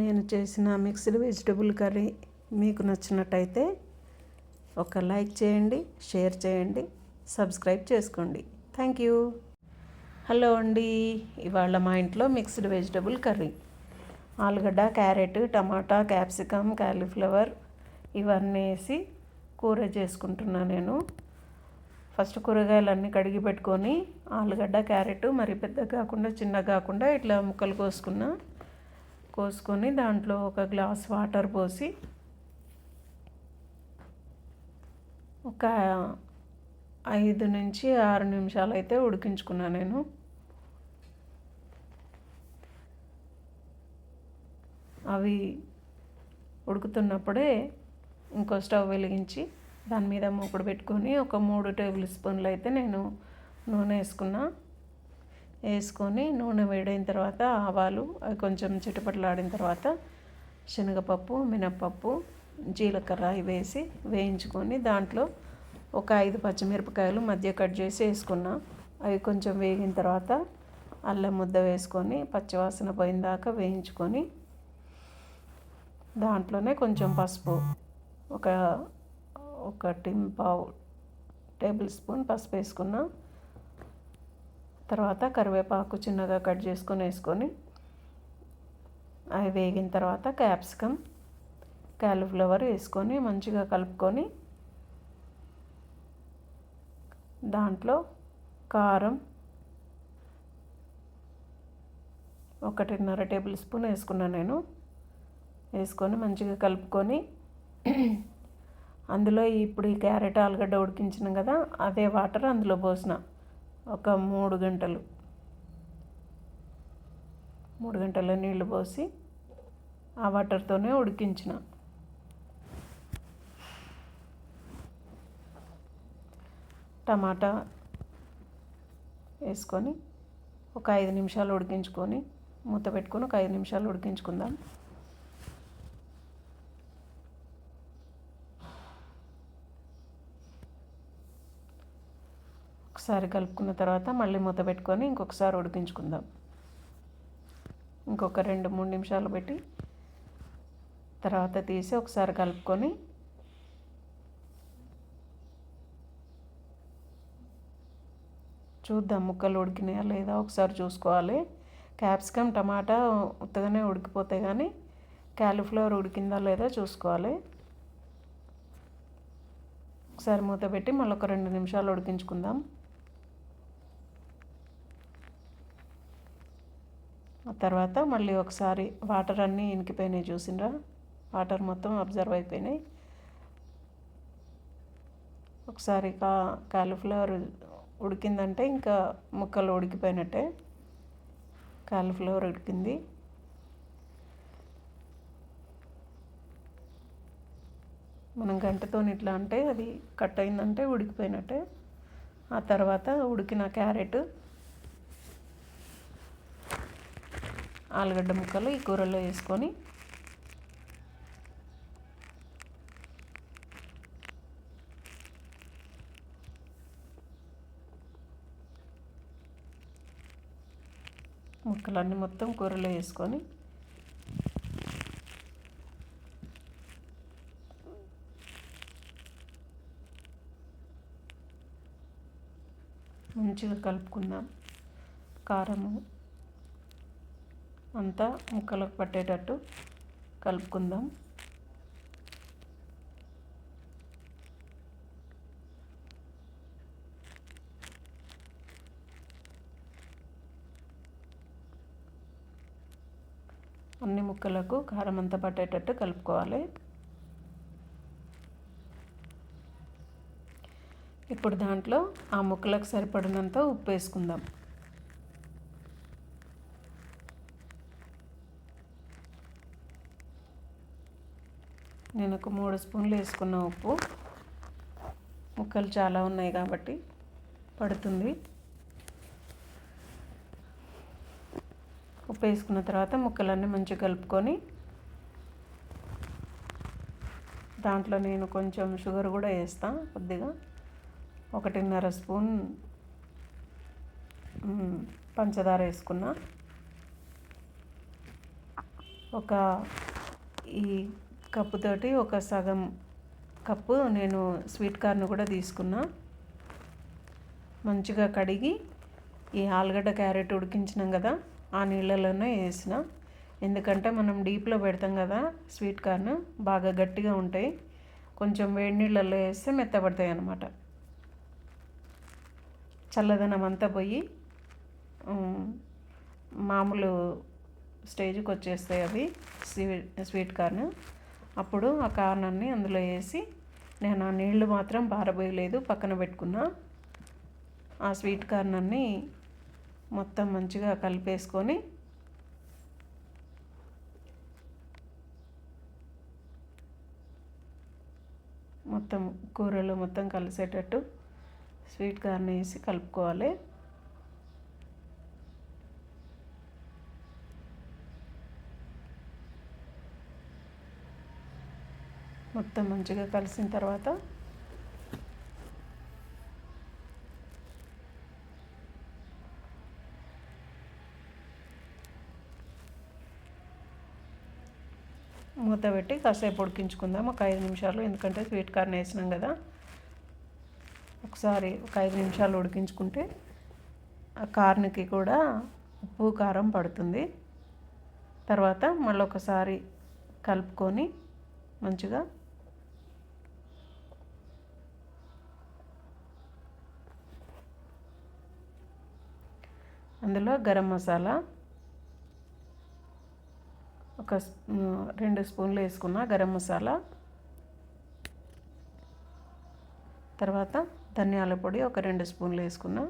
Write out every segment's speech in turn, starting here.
నేను చేసిన mixed vegetable curry మీకు నచ్చినట్టయితే ఒక లైక్ చేయండి షేర్ చేయండి సబ్స్క్రైబ్ చేసుకోండి. Thank you. హలో అండి ఇవాళ మా ఇంట్లో మిక్స్డ్ వెజిటబుల్ కర్రీ. ఆలుగడ్డ క్యారెట్ టమాటా క్యాప్సికమ్ కాలీఫ్లవర్ ఇవన్నీ వేసి కూర చేసుకుంటున్నా నేను. ఫస్ట్ కూరగాయలన్నీ కడిగి పెట్టుకొని ఆలుగడ్డ క్యారెట్ మరి పెద్ద కాకుండా చిన్న కాకుండా ఇట్లా ముక్కలు కోసుకున్నా. కోసుకొని దాంట్లో ఒక గ్లాస్ వాటర్ పోసి ఒక ఐదు నుంచి ఆరు నిమిషాలు అయితే ఉడికించుకున్నా నేను. అవి ఉడుకుతున్నప్పుడే ఇంకో స్టవ్ వెలిగించి దాని మీద మూకుడు పెట్టుకొని ఒక మూడు టేబుల్ స్పూన్లు అయితే నేను నూనె వేసుకున్నా. వేసుకొని నూనె వేడైన తర్వాత ఆవాలు అవి కొంచెం చిటపట్లాడిన తర్వాత శనగపప్పు మినప్పప్పు జీలకర్ర వేసి వేయించుకొని దాంట్లో ఒక ఐదు పచ్చిమిరపకాయలు మధ్య కట్ చేసి వేసుకున్నా. అవి కొంచెం వేగిన తర్వాత అల్లం ముద్ద వేసుకొని పచ్చివాసన పోయిన దాకా వేయించుకొని దాంట్లోనే కొంచెం పసుపు ఒక ఒక టిమ్ పావు టేబుల్ స్పూన్ పసుపు వేసుకున్నా. తర్వాత కరివేపాకు చిన్నగా కట్ చేసుకొని వేసుకొని అవి వేగిన తర్వాత క్యాప్సికమ్ క్యాలీఫ్లవర్ వేసుకొని మంచిగా కలుపుకొని దాంట్లో కారం ఒకటిన్నర టేబుల్ స్పూన్ వేసుకున్నాను నేను. వేసుకొని మంచిగా కలుపుకొని అందులో ఇప్పుడు ఈ క్యారెట్ ఆలుగడ్డ ఉడికించిన కదా అదే వాటర్ అందులో పోసిన. ఒక మూడు గంటలు. మూడు గంటల నీళ్ళు పోసి ఆ వాటర్తోనే ఉడికించిన. టమాటా వేసుకొని ఒక ఐదు నిమిషాలు ఉడికించుకొని మూత పెట్టుకొని ఒక ఐదు నిమిషాలు ఉడికించుకుందాం. ఒకసారి కలుపుకున్న తర్వాత మళ్ళీ మూత పెట్టుకొని ఇంకొకసారి ఉడికించుకుందాం. ఇంకొక రెండు మూడు నిమిషాలు పెట్టి తర్వాత తీసి ఒకసారి కలుపుకొని చూద్దాం ముక్కలు ఉడికినాయా లేదా ఒకసారి చూసుకోవాలి. క్యాప్సికమ్ టమాటా ఉత్తగానే ఉడికిపోతే కానీ క్యాలీఫ్లవర్ ఉడికిందా లేదా చూసుకోవాలి. ఒకసారి మూత పెట్టి మళ్ళీ ఒక రెండు నిమిషాలు ఉడికించుకుందాం. తర్వాత మళ్ళీ ఒకసారి వాటర్ అన్నీ ఇనికిపోయినాయి చూసినరా వాటర్ మొత్తం అబ్జర్వ్ అయిపోయినాయి. ఒకసారి కా కాలీఫ్లవర్ ఉడికిందంటే ఇంకా ముక్కలు ఉడికిపోయినట్టే. కాలీఫ్లవర్ ఉడికింది. మనం గంటతో ఇట్లా అంటే అది కట్ అయిందంటే ఉడికిపోయినట్టే. ఆ తర్వాత ఉడికిన క్యారెట్ ఆలుగడ్డ ముక్కలు ఈ కూరలో వేసుకొని ముక్కలన్నీ మొత్తం కూరలో వేసుకొని మంచిగా కలుపుకుందాం. కారము అంతా ముక్కలకు పట్టేటట్టు కలుపుకుందాం. అన్ని ముక్కలకు కారం అంతా పట్టేటట్టు కలుపుకోవాలి. ఇప్పుడు దాంట్లో ఆ ముక్కలకు సరిపడినంత ఉప్పు వేసుకుందాం. నేను ఒక మూడు స్పూన్లు వేసుకున్న ఉప్పు. ముక్కలు చాలా ఉన్నాయి కాబట్టి పడుతుంది. ఉప్పు వేసుకున్న తర్వాత ముక్కలన్నీ మంచిగా కలుపుకొని దాంట్లో నేను కొంచెం షుగర్ కూడా వేస్తాను కొద్దిగా. ఒకటిన్నర స్పూన్ పంచదార వేసుకున్నా. ఒక ఈ కప్పుతోటి ఒక సగం కప్పు నేను స్వీట్ కార్న్ కూడా తీసుకున్నా. మంచిగా కడిగి ఈ ఆలుగడ్డ క్యారెట్ ఉడికించినాం కదా ఆ నీళ్ళలోనే వేసిన. ఎందుకంటే మనం డీప్లో పెడతాం కదా స్వీట్ కార్న్ బాగా గట్టిగా ఉంటాయి. కొంచెం వేడి నీళ్ళల్లో వేస్తే మెత్తబడతాయి అన్నమాట. చల్లదనం అంతా పోయి మామూలు స్టేజ్కి వచ్చేస్తాయి అవి స్వీట్ స్వీట్ కార్న్. అప్పుడు ఆ కార్నాన్ని అందులో వేసి నేను ఆ నీళ్ళు మాత్రం పారబోయలేదు పక్కన పెట్టుకున్నా. ఆ స్వీట్ కార్నాన్ని మొత్తం మంచిగా కలిపేసుకొని మొత్తం కూరలు మొత్తం కలిసేటట్టు స్వీట్ కార్న్ వేసి కలుపుకోవాలి. మొత్తం మంచిగా కలిసిన తర్వాత మూత పెట్టి కాసేపు ఉడికించుకుందాం. ఒక ఐదు నిమిషాలు ఎందుకంటే స్వీట్ కార్న్ వేసినాం కదా. ఒకసారి ఒక ఐదు నిమిషాలు ఉడికించుకుంటే ఆ కార్న్కి కూడా ఉప్పు కారం పడుతుంది. తర్వాత మళ్ళీ ఒకసారి కలుపుకొని మంచిగా అందులో గరం మసాలా ఒక రెండు స్పూన్లు వేసుకున్న గరం మసాలా. తర్వాత ధనియాల పొడి ఒక రెండు స్పూన్లు వేసుకున్నా.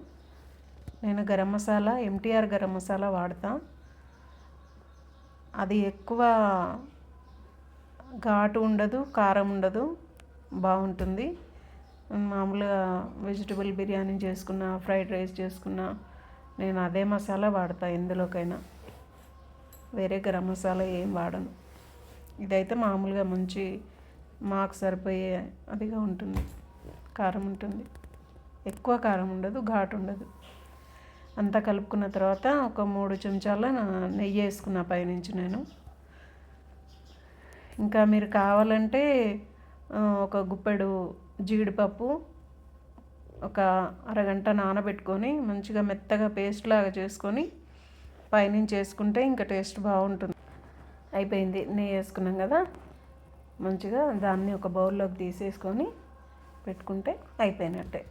నేను గరం మసాలా ఎంటీఆర్ గరం మసాలా వాడతా. అది ఎక్కువ ఘాటు ఉండదు కారం ఉండదు బాగుంటుంది. మామూలుగా వెజిటబుల్ బిర్యానీ చేసుకున్న ఫ్రైడ్ రైస్ చేసుకున్న నేను అదే మసాలా వాడతా ఎందులోకైనా వేరే గరం మసాలా ఏం వాడను. ఇదైతే మామూలుగా మంచి మాకు సరిపోయే అదిగా ఉంటుంది. కారం ఉంటుంది. ఎక్కువ కారం ఉండదు ఘాటు ఉండదు. అంతా కలుపుకున్న తర్వాత ఒక మూడు చెంచాల నెయ్యి వేసుకున్న పైనుంచి నేను. ఇంకా మీరు కావాలంటే ఒక గుప్పెడు జీడిపప్పు ఒక అరగంట నానబెట్టుకొని మంచిగా మెత్తగా పేస్ట్ లాగా చేసుకొని పైనుంచి వేసుకుంటే ఇంకా టేస్ట్ బాగుంటుంది. అయిపోయింది. నెయ్యి వేసుకున్నాం కదా. మంచిగా దాన్ని ఒక బౌల్లోకి తీసేసుకొని పెట్టుకుంటే అయిపోయినట్టే.